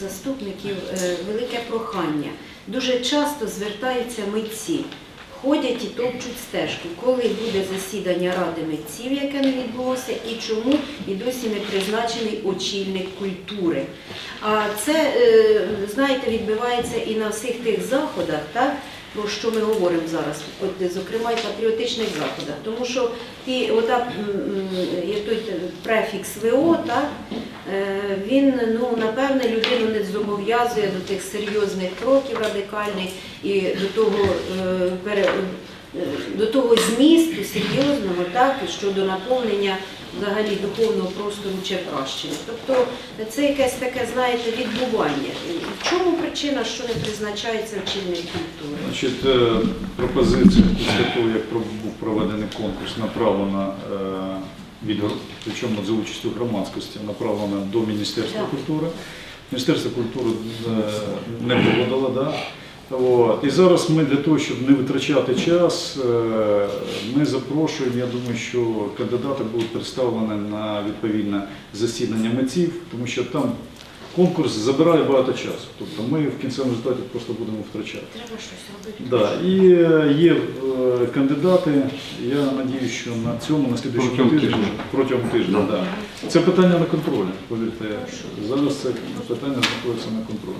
Заступників е, велике прохання. Дуже часто звертаються митці, ходять і топчуть стежку, коли буде засідання Ради митців, яке не відбулося, і чому і досі не призначений очільник культури. А це, е, знаєте, відбивається і на всіх тих заходах, так? Про що ми говоримо зараз, зокрема і патріотичних заходах, тому що ті, ота, є той префікс ВО, так, Він ну напевне людину не зобов'язує до тих серйозних кроків радикальних і до того е, е, до того змісту серйозного, так щодо наповнення взагалі духовного простору Черкащини. Тобто це якесь таке, знаєте, відбування. В чому причина, що не призначається очільник культури? Значить, е, пропозиція після того, як був проведений конкурс, направлена е, від причому за участю громадськості, направлена до Міністерства культури. Міністерство культури е, не погодило, да? От. І зараз ми для того, щоб не витрачати час, е, ми запрошуємо, я думаю, що кандидати будуть представлені на відповідне засідання митців, тому що там конкурс забирає багато часу. Тобто ми в кінцевому результаті просто будемо втрачати. Треба щось робити. Да, і е, є е, кандидати. Я надію, що на цьому на слідуючому тижні протягом тижня. Да. Це питання на контролі. Повірте, зараз це питання знаходиться на контролі.